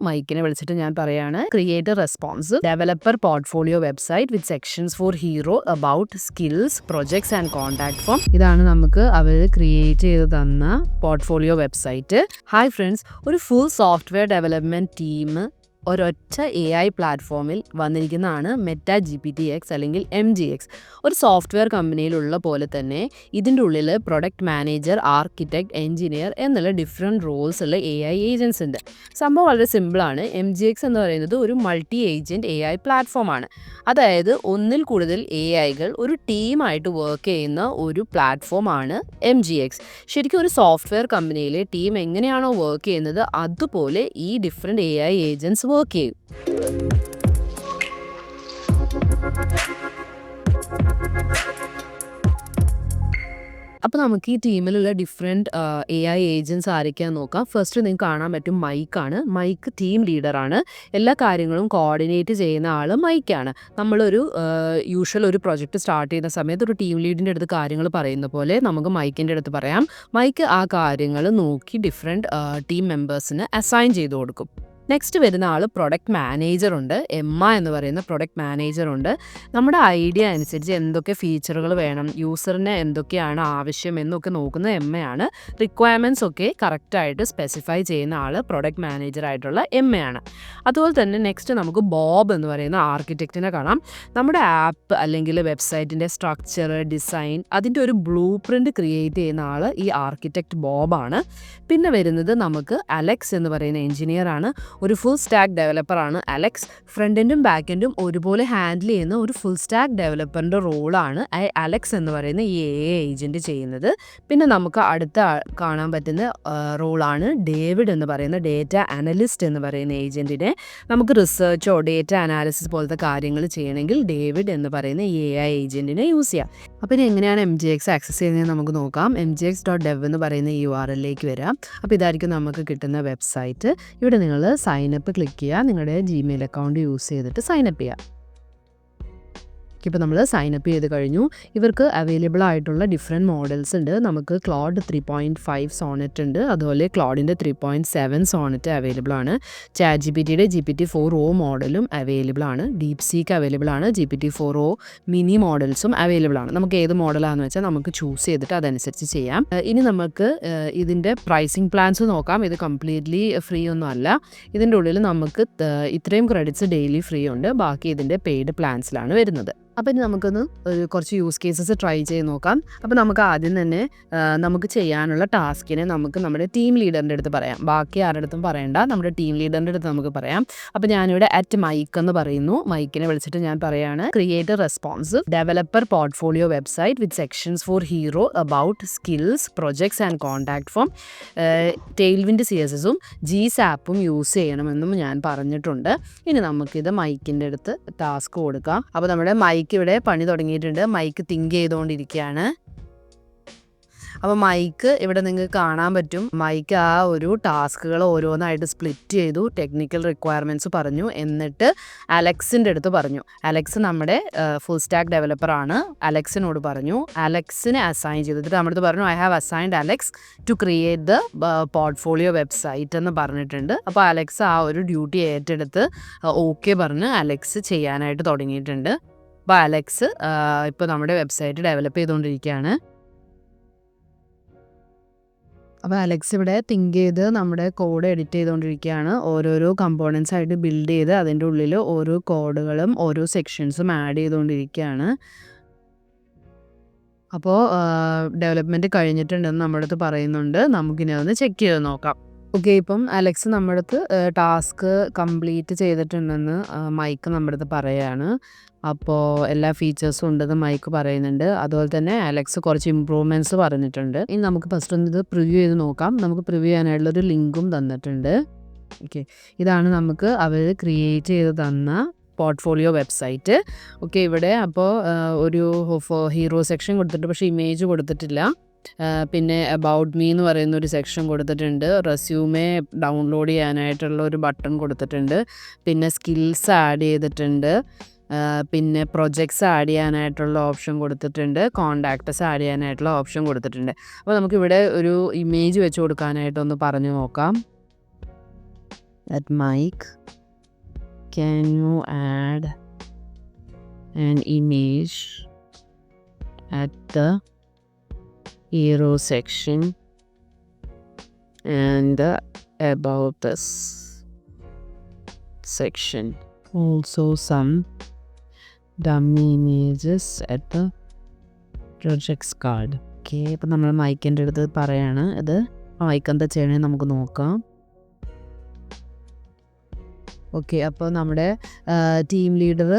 മൈക്കിനെ വിളിച്ചിട്ട് ഞാൻ പറയാണ് creator response developer portfolio website with sections for hero about skills projects and contact form ഇതാണ് നമുക്ക് അവർ ക്രിയേറ്റ് ചെയ്ത് തന്ന പോർട്ട്ഫോളിയോ വെബ്സൈറ്റ് ഹായ് ഫ്രണ്ട്സ് ഒരു ഫുൾ സോഫ്റ്റ്വെയർ ഡെവലപ്മെന്റ് ടീം ഒരൊറ്റ എ ഐ പ്ലാറ്റ്ഫോമിൽ വന്നിരിക്കുന്നതാണ് Meta G P T X അല്ലെങ്കിൽ M G X ഒരു സോഫ്റ്റ്വെയർ കമ്പനിയിലുള്ള പോലെ തന്നെ ഇതിന്റെ ഉള്ളിൽ പ്രൊഡക്റ്റ് മാനേജർ ആർക്കിടെക്ട് എഞ്ചിനീയർ എന്നുള്ള ഡിഫറെന്റ് റോൾസ് ഉള്ള എ ഐ ഏജൻസ് ഉണ്ട്. സംഭവം വളരെ സിമ്പിളാണ് എം ജി എക്സ് എന്ന് പറയുന്നത് ഒരു മൾട്ടി ഏജന്റ് എ ഐ പ്ലാറ്റ്ഫോമാണ് അതായത് ഒന്നിൽ കൂടുതൽ എ ഐകൾ ഒരു ടീമായിട്ട് വർക്ക് ചെയ്യുന്ന ഒരു പ്ലാറ്റ്ഫോമാണ് എം ജി എക്സ് ശരിക്കും ഒരു സോഫ്റ്റ്വെയർ കമ്പനിയിലെ ടീം എങ്ങനെയാണോ വർക്ക് ചെയ്യുന്നത് അതുപോലെ ഈ different A I agents work ചെയ്യും അപ്പോൾ നമുക്ക് ഈ ടീമിലുള്ള ഡിഫറെന്റ് എ ഐ ഏജൻസ് ആരൊക്കെയാന്ന് നോക്കാം. ഫസ്റ്റ് നിങ്ങൾക്ക് കാണാൻ പറ്റും മൈക്കാണ് മൈക്ക് ടീം ലീഡർ ആണ്. എല്ലാ കാര്യങ്ങളും കോർഡിനേറ്റ് ചെയ്യുന്ന ആൾ മൈക്കാണ് നമ്മളൊരു യൂഷ്വൽ ഒരു പ്രൊജക്റ്റ് സ്റ്റാർട്ട് ചെയ്യുന്ന സമയത്ത് ഒരു ടീം ലീഡിന്റെ അടുത്ത് കാര്യങ്ങൾ പറയുന്ന പോലെ നമുക്ക് മൈക്കിന്റെ അടുത്ത് പറയാം. മൈക്ക് ആ കാര്യങ്ങൾ നോക്കി ഡിഫറെന്റ് ടീം മെമ്പേഴ്സിന് അസൈൻ ചെയ്ത് കൊടുക്കും. നെക്സ്റ്റ് വരുന്ന ആൾ പ്രൊഡക്റ്റ് മാനേജർ ഉണ്ട്. എമ്മ എന്ന് പറയുന്ന പ്രൊഡക്റ്റ് മാനേജർ ഉണ്ട്. നമ്മുടെ ഐഡിയ അനുസരിച്ച് എന്തൊക്കെ ഫീച്ചറുകൾ വേണം യൂസറിന് എന്തൊക്കെയാണ് ആവശ്യം എന്നൊക്കെ നോക്കുന്ന എമ്മയാണ് റിക്വയർമെന്റ്സ് ഒക്കെ കറക്റ്റായിട്ട് സ്പെസിഫൈ ചെയ്യുന്ന ആൾ പ്രൊഡക്റ്റ് മാനേജർ ആയിട്ടുള്ള എമ്മയാണ് അതുപോലെ തന്നെ നെക്സ്റ്റ് നമുക്ക് ബോബ് എന്ന് പറയുന്ന ആർക്കിടെക്റ്റിനെ കാണാം. നമ്മുടെ ആപ്പ് അല്ലെങ്കിൽ വെബ്സൈറ്റിന്റെ സ്ട്രക്ചർ ഡിസൈൻ അതിന്റെ ഒരു ബ്ലൂ പ്രിന്റ് ക്രിയേറ്റ് ചെയ്യുന്ന ആൾ ഈ ആർക്കിടെക്റ്റ് ബോബാണ് പിന്നെ വരുന്നത് നമുക്ക് അലക്സ് എന്ന് പറയുന്ന എഞ്ചിനീയർ ആണ്. ഒരു ഫുൾ സ്റ്റാക്ക് ഡെവലപ്പറാണ് അലക്സ് ഫ്രണ്ട് എൻഡും ഒരുപോലെ ഹാൻഡിൽ ചെയ്യുന്ന ഒരു ഫുൾ സ്റ്റാക്ക് ഡെവലപ്പറിന്റെ റോളാണ് അലക്സ് എന്ന് പറയുന്ന ഈ എ ഏജന്റ് ചെയ്യുന്നത്. പിന്നെ നമുക്ക് അടുത്ത കാണാൻ പറ്റുന്ന റോളാണ് ഡേവിഡ് എന്ന് പറയുന്ന ഡേറ്റ അനലിസ്റ്റ് എന്ന് പറയുന്ന ഏജന്റിനെ നമുക്ക് റിസർച്ചോ ഡേറ്റ അനാലിസിസ് പോലത്തെ കാര്യങ്ങൾ ചെയ്യണമെങ്കിൽ ഡേവിഡ് എന്ന് പറയുന്ന എ ഐ ഏജന്റിനെ യൂസ് ചെയ്യാം. അപ്പോൾ ഇനി എങ്ങനെയാണ് എം ജി എക്സ് ആക്സസ് ചെയ്യുന്നത് നമുക്ക് നോക്കാം. M G X dot dev എന്ന് പറയുന്ന യു ആർ എല്ലിലേക്ക് വരാം. അപ്പോൾ ഇതായിരിക്കും നമുക്ക് കിട്ടുന്ന വെബ്സൈറ്റ് ഇവിടെ നിങ്ങൾ സൈനപ്പ് ക്ലിക്ക് ചെയ്യുക. നിങ്ങളുടെ ജിമെയിൽ അക്കൗണ്ട് യൂസ് ചെയ്തിട്ട് സൈനപ്പ് ചെയ്യുക. ഇപ്പോൾ നമ്മൾ സൈൻ അപ്പ് ചെയ്ത് കഴിഞ്ഞു. ഇവർക്ക് അവൈലബിൾ ആയിട്ടുള്ള ഡിഫറെന്റ് മോഡൽസ് ഉണ്ട്. നമുക്ക് Claude three point five sonnet ഉണ്ട്. അതുപോലെ ക്ലോഡിന്റെ three point seven sonnet available ആണ്. ചാറ്റ് ജി പി ടിയുടെ G P T four o മോഡലും അവൈലബിൾ ആണ്. ഡീപ് സീക്ക് അവൈലബിൾ ആണ്. G P T four o mini മോഡൽസും available ആണ്. നമുക്ക് ഏത് മോഡലാണെന്ന് വെച്ചാൽ നമുക്ക് ചൂസ് ചെയ്തിട്ട് അതനുസരിച്ച് ചെയ്യാം. ഇനി നമുക്ക് ഇതിന്റെ പ്രൈസിങ് പ്ലാൻസ് നോക്കാം. ഇത് കംപ്ലീറ്റ്ലി ഫ്രീ ഒന്നും അല്ല. ഇതിന്റെ ഉള്ളിൽ നമുക്ക് ഇത്രയും ക്രെഡിറ്റ്സ് ഡെയിലി ഫ്രീ ഉണ്ട്. ബാക്കി ഇതിന്റെ പെയ്ഡ് പ്ലാൻസിലാണ് വരുന്നത്. അപ്പോൾ ഇനി നമുക്കൊന്ന് കുറച്ച് യൂസ് കേസസ് ട്രൈ ചെയ്ത് നോക്കാം. അപ്പം നമുക്ക് ആദ്യം തന്നെ നമുക്ക് ചെയ്യാനുള്ള ടാസ്കിനെ നമുക്ക് നമ്മുടെ ടീം ലീഡറിന്റെ അടുത്ത് പറയാം. ബാക്കി ആരുടെ അടുത്തും പറയണ്ട. നമ്മുടെ ടീം ലീഡറിന്റെ അടുത്ത് നമുക്ക് പറയാം. അപ്പം ഞാനിവിടെ അറ്റ് മൈക്ക് എന്ന് പറയുന്നു. മൈക്കിനെ വിളിച്ചിട്ട് ഞാൻ പറയാണ് create response developer portfolio website with sections for hero about skills projects and contact form ടെയിൽവിന്റെ C S എസും ജി സാപ്പും യൂസ് ചെയ്യണമെന്നും ഞാൻ പറഞ്ഞിട്ടുണ്ട്. ഇനി നമുക്കിത് മൈക്കിന്റെ അടുത്ത് ടാസ്ക് കൊടുക്കാം. അപ്പോൾ നമ്മുടെ മൈക്ക് ഇവിടെ പണി തുടങ്ങിയിട്ടുണ്ട്. മൈക്ക് തിങ്ക് ചെയ്തുകൊണ്ടിരിക്കുകയാണ് അപ്പോൾ മൈക്ക് ഇവിടെ നിങ്ങൾക്ക് കാണാൻ പറ്റും. മൈക്ക് ആ ഒരു ടാസ്കുകൾ ഓരോന്നായിട്ട് സ്പ്ലിറ്റ് ചെയ്തു ടെക്നിക്കൽ റിക്വയർമെന്റ്സ് പറഞ്ഞു എന്നിട്ട് അലക്സിന്റെ അടുത്ത് പറഞ്ഞു. അലക്സ് നമ്മുടെ ഫുൾ സ്റ്റാക്ക് ഡെവലപ്പറാണ് അലക്സിനോട് പറഞ്ഞു. അലക്സിനെ അസൈൻ ചെയ്തിട്ട് നമ്മളടുത്ത് പറഞ്ഞു I have assigned Alex to create the portfolio website എന്ന് പറഞ്ഞിട്ടുണ്ട്. അപ്പോൾ അലക്സ് ആ ഒരു ഡ്യൂട്ടി ഏറ്റെടുത്ത് ഓക്കെ പറഞ്ഞ് അലക്സ് ചെയ്യാനായിട്ട് തുടങ്ങിയിട്ടുണ്ട്. അപ്പോൾ അലക്സ് ഇപ്പോൾ നമ്മുടെ വെബ്സൈറ്റ് ഡെവലപ്പ് ചെയ്തുകൊണ്ടിരിക്കുകയാണ് അപ്പോൾ അലക്സ് ഇവിടെ തിങ്ക് ചെയ്ത് നമ്മുടെ കോഡ് എഡിറ്റ് ചെയ്തുകൊണ്ടിരിക്കുകയാണ് ഓരോരോ കമ്പോണൻസ് ആയിട്ട് ബിൽഡ് ചെയ്ത് അതിന്റെ ഉള്ളിൽ ഓരോ കോഡുകളും ഓരോ സെക്ഷൻസും ആഡ് ചെയ്തുകൊണ്ടിരിക്കുകയാണ് അപ്പോൾ ഡെവലപ്മെന്റ് കഴിഞ്ഞിട്ടുണ്ടെന്ന് നമ്മുടെ അടുത്ത് പറയുന്നുണ്ട്. നമുക്കിനി അതൊന്ന് ചെക്ക് ചെയ്ത് നോക്കാം. ഓക്കെ ഇപ്പം അലക്സ് നമ്മുടെ അടുത്ത് ടാസ്ക് കംപ്ലീറ്റ് ചെയ്തിട്ടുണ്ടെന്ന് മൈക്ക് നമ്മുടെ അടുത്ത് പറയാണ്. അപ്പോൾ എല്ലാ ഫീച്ചേഴ്സും ഉണ്ടെന്ന് മൈക്ക് പറയുന്നുണ്ട്. അതുപോലെ തന്നെ അലക്സ് കുറച്ച് ഇമ്പ്രൂവ്മെന്റ്സ് പറഞ്ഞിട്ടുണ്ട്. ഇനി നമുക്ക് ഫസ്റ്റ് ഒന്ന് ഇത് പ്രിവ്യൂ ചെയ്ത് നോക്കാം. നമുക്ക് പ്രിവ്യൂ ചെയ്യാനായിട്ടുള്ളൊരു ലിങ്കും തന്നിട്ടുണ്ട്. ഓക്കെ ഇതാണ് നമുക്ക് അവർ ക്രിയേറ്റ് ചെയ്ത് തന്ന പോർട്ട്ഫോളിയോ വെബ്സൈറ്റ് ഓക്കെ ഇവിടെ അപ്പോൾ ഒരു ഹീറോ സെക്ഷൻ കൊടുത്തിട്ട് പക്ഷേ ഇമേജ് കൊടുത്തിട്ടില്ല. പിന്നെ അബൌട്ട് മീ എന്ന് പറയുന്ന ഒരു സെക്ഷൻ കൊടുത്തിട്ടുണ്ട്. റെസ്യൂമേ ഡൗൺലോഡ് ചെയ്യാനായിട്ടുള്ള ഒരു ബട്ടൺ കൊടുത്തിട്ടുണ്ട്. പിന്നെ സ്കിൽസ് ആഡ് ചെയ്തിട്ടുണ്ട്. പിന്നെ പ്രൊജക്ട്സ് ആഡ് ചെയ്യാനായിട്ടുള്ള ഓപ്ഷൻ കൊടുത്തിട്ടുണ്ട്. കോണ്ടാക്ടസ് ആഡ് ചെയ്യാനായിട്ടുള്ള ഓപ്ഷൻ കൊടുത്തിട്ടുണ്ട്. അപ്പോൾ നമുക്കിവിടെ ഒരു ഇമേജ് വെച്ച് കൊടുക്കാനായിട്ടൊന്ന് പറഞ്ഞു നോക്കാം. Mike can you add add image at at hero section and the about this section also some dummy images at the projects card okay ഇപ്പം നമ്മൾ മൈക്കിന്റെ അടുത്ത് പറയാണ് ഇത് മൈക്ക് എന്താ ചെയ്യണേ നമുക്ക് നോക്കാം ഓക്കെ അപ്പോൾ നമ്മുടെ ടീം ലീഡർ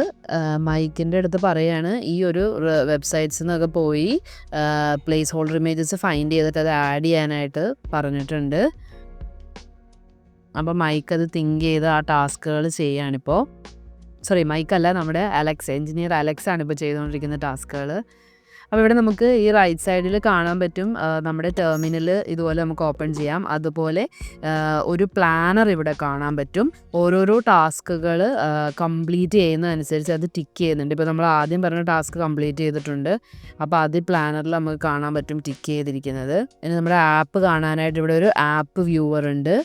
മൈക്കിന്റെ അടുത്ത് പറയാണ് ഈ ഒരു വെബ്സൈറ്റ്സിൽ നിന്നൊക്കെ പോയി പ്ലേസ് ഹോൾഡർ ഇമേജസ് ഫൈൻഡ് ചെയ്തിട്ട് അത് ആഡ് ചെയ്യാനായിട്ട് പറഞ്ഞിട്ടുണ്ട്. അപ്പോൾ മൈക്ക് അത് തിങ്ക് ചെയ്ത് ആ ടാസ്കുകൾ ചെയ്യാണിപ്പോൾ സോറി മൈക്കല്ല നമ്മുടെ അലക്സ് എഞ്ചിനീയർ അലക്സ് ആണ് ഇപ്പോൾ ചെയ്തുകൊണ്ടിരിക്കുന്ന ടാസ്കുകൾ അപ്പോൾ ഇവിടെ നമുക്ക് ഈ റൈറ്റ് സൈഡിൽ കാണാൻ പറ്റും നമ്മുടെ ടെർമിനൽ ഇതുപോലെ നമുക്ക് ഓപ്പൺ ചെയ്യാം. അതുപോലെ ഒരു പ്ലാനർ ഇവിടെ കാണാൻ പറ്റും. ഓരോരോ ടാസ്കുകൾ കംപ്ലീറ്റ് ചെയ്യുന്നതനുസരിച്ച് അത് ടിക്ക് ചെയ്യുന്നുണ്ട്. ഇപ്പോൾ നമ്മൾ ആദ്യം പറഞ്ഞ ടാസ്ക് കംപ്ലീറ്റ് ചെയ്തിട്ടുണ്ട്. അപ്പോൾ അത് പ്ലാനറിൽ നമുക്ക് കാണാൻ പറ്റും ടിക്ക് ചെയ്തിരിക്കുന്നത്. ഇനി നമ്മുടെ ആപ്പ് കാണാനായിട്ട് ഇവിടെ ഒരു ആപ്പ് വ്യൂവർ ഉണ്ട്.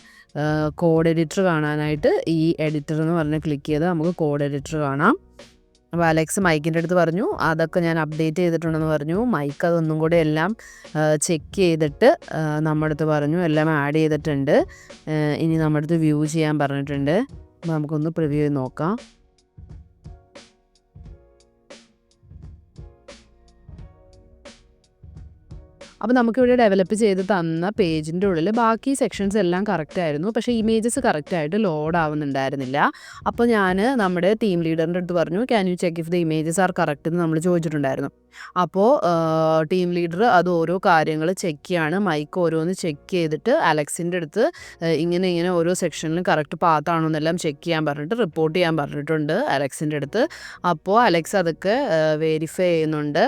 കോഡ് എഡിറ്റർ കാണാനായിട്ട് ഈ എഡിറ്റർ എന്ന് പറഞ്ഞ് ക്ലിക്ക് ചെയ്താൽ നമുക്ക് കോഡ് എഡിറ്റർ കാണാം. അപ്പോൾ അലക്സ് മൈക്കിന്റെ അടുത്ത് പറഞ്ഞു അതൊക്കെ ഞാൻ അപ്ഡേറ്റ് ചെയ്തിട്ടുണ്ടെന്ന് പറഞ്ഞു. മൈക്ക് അതൊന്നും കൂടെ എല്ലാം ചെക്ക് ചെയ്തിട്ട് നമ്മുടെ അടുത്ത് പറഞ്ഞു. എല്ലാം ആഡ് ചെയ്തിട്ടുണ്ട്. ഇനി നമ്മുടെ അടുത്ത് വ്യൂ ചെയ്യാൻ പറഞ്ഞിട്ടുണ്ട്. അപ്പോൾ നമുക്കൊന്ന് പ്രിവ്യൂ നോക്കാം. അപ്പോൾ നമുക്കിവിടെ ഡെവലപ്പ് ചെയ്ത് തന്ന പേജിന്റെ ഉള്ളിൽ ബാക്കി സെക്ഷൻസ് എല്ലാം കറക്റ്റ് ആയിരുന്നു. പക്ഷേ ഇമേജസ് കറക്റ്റായിട്ട് ലോഡ് ആവുന്നുണ്ടായിരുന്നില്ല. അപ്പോൾ ഞാൻ നമ്മുടെ ടീം ലീഡറിന്റെ അടുത്ത് പറഞ്ഞു can you check if the images are correct എന്ന് നമ്മൾ ചോദിച്ചിട്ടുണ്ടായിരുന്നു. അപ്പോൾ ടീം ലീഡർ അത് ഓരോ കാര്യങ്ങൾ ചെക്ക് ചെയ്യാണ്. മൈക്ക് ഓരോന്ന് ചെക്ക് ചെയ്തിട്ട് അലക്സിന്റെ അടുത്ത് ഇങ്ങനെ ഇങ്ങനെ ഓരോ സെക്ഷനിലും കറക്റ്റ് പാത്താണോ എന്നെല്ലാം ചെക്ക് ചെയ്യാൻ പറഞ്ഞിട്ട് റിപ്പോർട്ട് ചെയ്യാൻ പറഞ്ഞിട്ടുണ്ട് അലക്സിന്റെ അടുത്ത്. അപ്പോൾ അലക്സ് അതൊക്കെ വെരിഫൈ ചെയ്യുന്നുണ്ട്.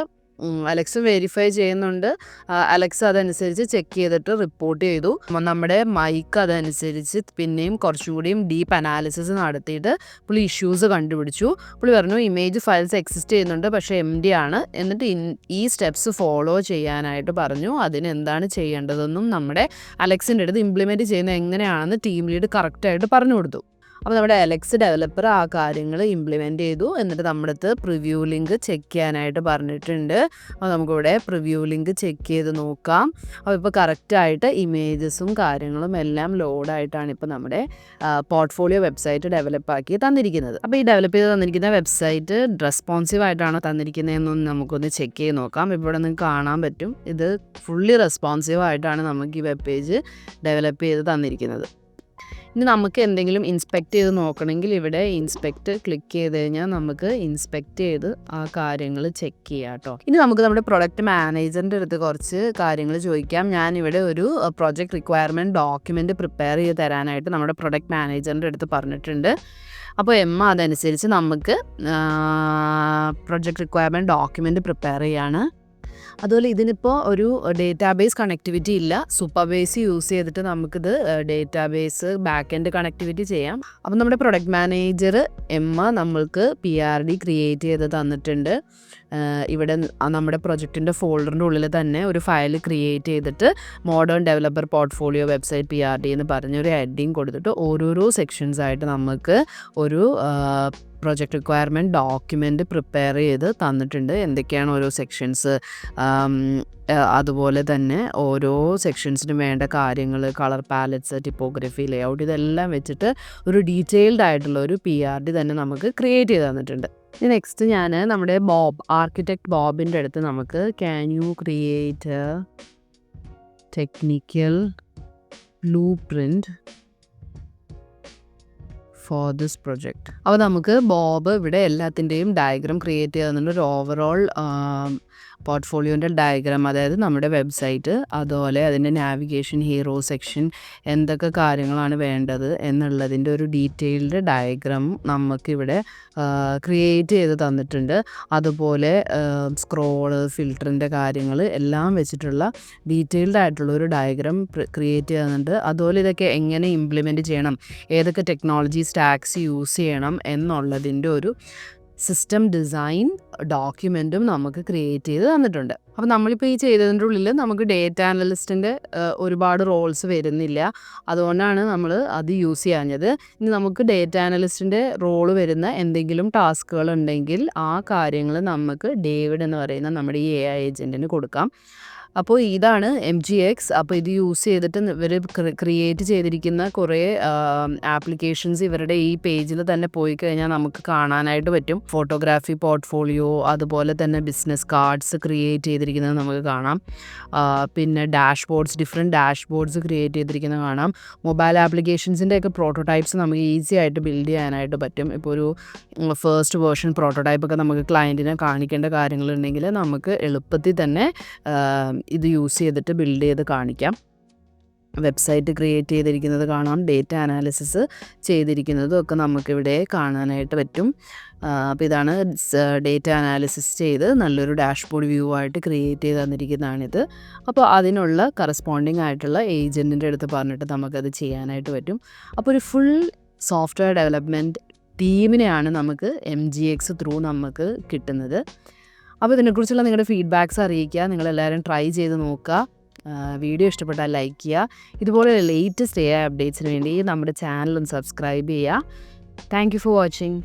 അലക്സ് വെരിഫൈ ചെയ്യുന്നുണ്ട്. അലക്സ് അതനുസരിച്ച് ചെക്ക് ചെയ്തിട്ട് റിപ്പോർട്ട് ചെയ്തു. നമ്മുടെ മൈക്ക് അതനുസരിച്ച് പിന്നെയും കുറച്ചും കൂടിയും ഡീപ്പ് അനാലിസിസ് നടത്തിയിട്ട് പുള്ളി ഇഷ്യൂസ് കണ്ടുപിടിച്ചു. പുള്ളി പറഞ്ഞു ഇമേജ് ഫയൽസ് എക്സിസ്റ്റ് ചെയ്യുന്നുണ്ട് പക്ഷേ എം ഡി ആണ്. എന്നിട്ട് ഈ സ്റ്റെപ്സ് ഫോളോ ചെയ്യാനായിട്ട് പറഞ്ഞു. അതിന് എന്താണ് ചെയ്യേണ്ടതെന്നും നമ്മുടെ അലക്സിന്റെ അടുത്ത് ഇംപ്ലിമെന്റ് ചെയ്യുന്നത് എങ്ങനെയാണെന്ന് ടീം ലീഡ് കറക്റ്റായിട്ട് പറഞ്ഞു കൊടുത്തു. അപ്പോൾ നമ്മുടെ അലക്സ് ഡെവലപ്പർ ആ കാര്യങ്ങൾ ഇംപ്ലിമെന്റ് ചെയ്തു. എന്നിട്ട് നമ്മുടെ അടുത്ത് പ്രിവ്യൂ ലിങ്ക് ചെക്ക് ചെയ്യാനായിട്ട് പറഞ്ഞിട്ടുണ്ട്. അപ്പോൾ നമുക്കിവിടെ പ്രിവ്യൂ ലിങ്ക് ചെക്ക് ചെയ്ത് നോക്കാം. അപ്പോൾ ഇപ്പോൾ കറക്റ്റായിട്ട് ഇമേജസും കാര്യങ്ങളും എല്ലാം ലോഡായിട്ടാണ് ഇപ്പോൾ നമ്മുടെ പോർട്ട്ഫോളിയോ വെബ്സൈറ്റ് ഡെവലപ്പ് ആക്കി തന്നിരിക്കുന്നത്. അപ്പോൾ ഈ ഡെവലപ്പ് ചെയ്ത് തന്നിരിക്കുന്ന വെബ്സൈറ്റ് റെസ്പോൺസീവ് ആയിട്ടാണ് തന്നിരിക്കുന്നതെന്നൊന്ന് നമുക്കൊന്ന് ചെക്ക് ചെയ്ത് നോക്കാം. ഇപ്പോൾ ഇവിടെ നിങ്ങൾക്ക് കാണാൻ പറ്റും. ഇത് ഫുള്ളി റെസ്പോൺസീവ് ആയിട്ടാണ് നമുക്ക് ഈ വെബ് പേജ് ഡെവലപ്പ് ചെയ്ത് തന്നിരിക്കുന്നത്. ഇനി നമുക്ക് എന്തെങ്കിലും ഇൻസ്പെക്ട് ചെയ്ത് നോക്കണമെങ്കിൽ ഇവിടെ ഇൻസ്പെക്ട് ക്ലിക്ക് ചെയ്ത് കഴിഞ്ഞാൽ നമുക്ക് ഇൻസ്പെക്ട് ചെയ്ത് ആ കാര്യങ്ങൾ ചെക്ക് ചെയ്യാം കേട്ടോ ഇനി നമുക്ക് നമ്മുടെ പ്രൊഡക്റ്റ് മാനേജറിന്റെ അടുത്ത് കുറച്ച് കാര്യങ്ങൾ ചോദിക്കാം. ഞാൻ ഇവിടെ ഒരു പ്രൊജക്ട് റിക്വയർമെന്റ് ഡോക്യുമെന്റ് പ്രിപ്പയർ ചെയ്ത് തരാനായിട്ട് നമ്മുടെ പ്രൊഡക്റ്റ് മാനേജറിന്റെ അടുത്ത് പറഞ്ഞിട്ടുണ്ട്. അപ്പോൾ എമ്മ അതനുസരിച്ച് നമുക്ക് പ്രൊജക്ട് റിക്വയർമെന്റ് ഡോക്യുമെന്റ് പ്രിപ്പയർ ചെയ്യാണ്. അതുപോലെ ഇതിനിപ്പോൾ ഒരു ഡേറ്റാബേസ് കണക്ടിവിറ്റി ഇല്ല. സൂപ്പർബേസ് യൂസ് ചെയ്തിട്ട് നമുക്കിത് ഡേറ്റാബേസ് ബാക്ക് എൻഡ് കണക്ടിവിറ്റി ചെയ്യാം. അപ്പം നമ്മുടെ പ്രൊഡക്റ്റ് മാനേജർ എമ്മ നമ്മൾക്ക് പി ആർ ഡി ക്രിയേറ്റ് ചെയ്ത് തന്നിട്ടുണ്ട്. ഇവിടെ നമ്മുടെ പ്രൊജക്റ്റിന്റെ ഫോൾഡറിന്റെ ഉള്ളിൽ തന്നെ ഒരു ഫയൽ ക്രിയേറ്റ് ചെയ്തിട്ട് modern developer portfolio website P R D എന്ന് പറഞ്ഞൊരു ഹെഡിങ് കൊടുത്തിട്ട് ഓരോരോ സെക്ഷൻസ് ആയിട്ട് നമുക്ക് ഒരു പ്രൊജക്ട് റിക്വയർമെന്റ് ഡോക്യുമെന്റ് പ്രിപ്പയർ ചെയ്ത് തന്നിട്ടുണ്ട്. എന്തൊക്കെയാണ് ഓരോ സെക്ഷൻസ് അതുപോലെ തന്നെ ഓരോ സെക്ഷൻസിനും വേണ്ട കാര്യങ്ങൾ കളർ പാലറ്റ്സ് ടിപ്പോഗ്രഫി ലേഔട്ട് ഇതെല്ലാം വെച്ചിട്ട് ഒരു ഡീറ്റെയിൽഡ് ആയിട്ടുള്ള ഒരു പി ആർ ഡി തന്നെ നമുക്ക് ക്രിയേറ്റ് ചെയ്ത് തന്നിട്ടുണ്ട്. നെക്സ്റ്റ് ഞാൻ നമ്മുടെ ബോബ് ആർക്കിടെക്ട് ബോബിന്റെ അടുത്ത് നമുക്ക് can you create technical blueprint for this project അപ്പോൾ നമുക്ക് ബോബ് ഇവിടെ എല്ലാത്തിന്റെയും ഡയഗ്രാം ക്രിയേറ്റ് ചെയ്യാൻ ഒരു ഓവറോൾ പോർട്ട്ഫോളിയോന്റെ ഡയഗ്രാം അതായത് നമ്മുടെ വെബ്സൈറ്റ് അതുപോലെ അതിന്റെ നാവിഗേഷൻ ഹീറോ സെക്ഷൻ എന്തൊക്കെ കാര്യങ്ങളാണ് വേണ്ടത് എന്നുള്ളതിന്റെ ഒരു ഡീറ്റെയിൽഡ് ഡയഗ്രാം നമുക്കിവിടെ ക്രിയേറ്റ് ചെയ്ത് തന്നിട്ടുണ്ട്. അതുപോലെ സ്ക്രോൾ ഫിൽറ്ററിന്റെ കാര്യങ്ങൾ എല്ലാം വെച്ചിട്ടുള്ള ഡീറ്റെയിൽഡ് ആയിട്ടുള്ള ഒരു ഡയഗ്രാം ക്രിയേറ്റ് ചെയ്യുന്നുണ്ട്. അതുപോലെ ഇതൊക്കെ എങ്ങനെ ഇംപ്ലിമെന്റ് ചെയ്യണം ഏതൊക്കെ ടെക്നോളജി സ്റ്റാക്സ് യൂസ് ചെയ്യണം എന്നുള്ളതിന്റെ ഒരു സിസ്റ്റം ഡിസൈൻ ഡോക്യുമെന്റും നമുക്ക് ക്രിയേറ്റ് ചെയ്ത് തന്നിട്ടുണ്ട്. അപ്പോൾ നമ്മളിപ്പോൾ ഈ ചെയ്തതിന്റെ ഉള്ളിൽ നമുക്ക് ഡേറ്റ അനലിസ്റ്റിന്റെ ഒരുപാട് റോൾസ് വരുന്നില്ല. അതുകൊണ്ടാണ് നമ്മൾ അത് യൂസ് ചെയ്യാഞ്ഞത്. ഇനി നമുക്ക് ഡേറ്റ അനലിസ്റ്റിന്റെ റോൾ വരുന്ന എന്തെങ്കിലും ടാസ്കുകൾ ഉണ്ടെങ്കിൽ ആ കാര്യങ്ങൾ നമുക്ക് ഡേവിഡ് എന്ന് പറയുന്ന നമ്മുടെ ഈ എ ഐ ഏജന്റിന് കൊടുക്കാം. അപ്പോൾ ഇതാണ് എം ജി എക്സ് അപ്പോൾ ഇത് യൂസ് ചെയ്തിട്ട് ഇവർ ക്രിയേറ്റ് ചെയ്തിരിക്കുന്ന കുറേ ആപ്ലിക്കേഷൻസ് ഇവരുടെ ഈ പേജിൽ തന്നെ പോയി കഴിഞ്ഞാൽ നമുക്ക് കാണാനായിട്ട് പറ്റും. ഫോട്ടോഗ്രാഫി പോർട്ട്ഫോളിയോ അതുപോലെ തന്നെ ബിസിനസ് കാർഡ്സ് ക്രിയേറ്റ് ചെയ്തിരിക്കുന്നത് നമുക്ക് കാണാം. പിന്നെ ഡാഷ്ബോർഡ്സ് ഡിഫറെന്റ് ഡാഷ്ബോർഡ്സ് ക്രിയേറ്റ് ചെയ്തിരിക്കുന്നത് കാണാം. മൊബൈൽ ആപ്ലിക്കേഷൻസിന്റെ ഒക്കെ പ്രോട്ടോടൈപ്സ് നമുക്ക് ഈസി ആയിട്ട് ബിൽഡ് ചെയ്യാനായിട്ട് പറ്റും. ഇപ്പോൾ ഒരു ഫസ്റ്റ് വേർഷൻ പ്രോട്ടോടൈപ്പ് ഒക്കെ നമുക്ക് ക്ലയന്റിനെ കാണിക്കേണ്ട കാര്യങ്ങളുണ്ടെങ്കിൽ നമുക്ക് എളുപ്പത്തിൽ തന്നെ ഇത് യൂസ് ചെയ്തിട്ട് ബിൽഡ് ചെയ്ത് കാണിക്കാം. വെബ്സൈറ്റ് ക്രിയേറ്റ് ചെയ്തിരിക്കുന്നത് കാണാം ഡേറ്റ അനാലിസിസ് ചെയ്തിരിക്കുന്നതും ഒക്കെ നമുക്കിവിടെ കാണാനായിട്ട് പറ്റും. അപ്പോൾ ഇതാണ് ഡേറ്റ അനാലിസിസ് ചെയ്ത് നല്ലൊരു ഡാഷ്ബോർഡ് വ്യൂ ആയിട്ട് ക്രിയേറ്റ് ചെയ്ത് തന്നിരിക്കുന്നതാണിത്. അപ്പോൾ അതിനുള്ള കറസ്പോണ്ടിങ് ആയിട്ടുള്ള ഏജന്റിന്റെ അടുത്ത് പറഞ്ഞിട്ട് നമുക്കത് ചെയ്യാനായിട്ട് പറ്റും. അപ്പോൾ ഒരു ഫുൾ സോഫ്റ്റ്വെയർ ഡെവലപ്മെന്റ് ടീമിനെയാണ് നമുക്ക് എം ജി എക്സ് ത്രൂ നമുക്ക് കിട്ടുന്നത്. അപ്പോൾ ഇതിനെക്കുറിച്ചുള്ള നിങ്ങളുടെ ഫീഡ്ബാക്ക്സ് അറിയിക്കുക. നിങ്ങളെല്ലാവരും ട്രൈ ചെയ്ത് നോക്കുക. വീഡിയോ ഇഷ്ടപ്പെട്ടാൽ ലൈക്ക് ചെയ്യുക. ഇതുപോലെ ലേറ്റസ്റ്റ് എ അപ്ഡേറ്റ്സിന് വേണ്ടി നമ്മുടെ ഒന്ന് സബ്സ്ക്രൈബ് ചെയ്യുക. Thank you for watching.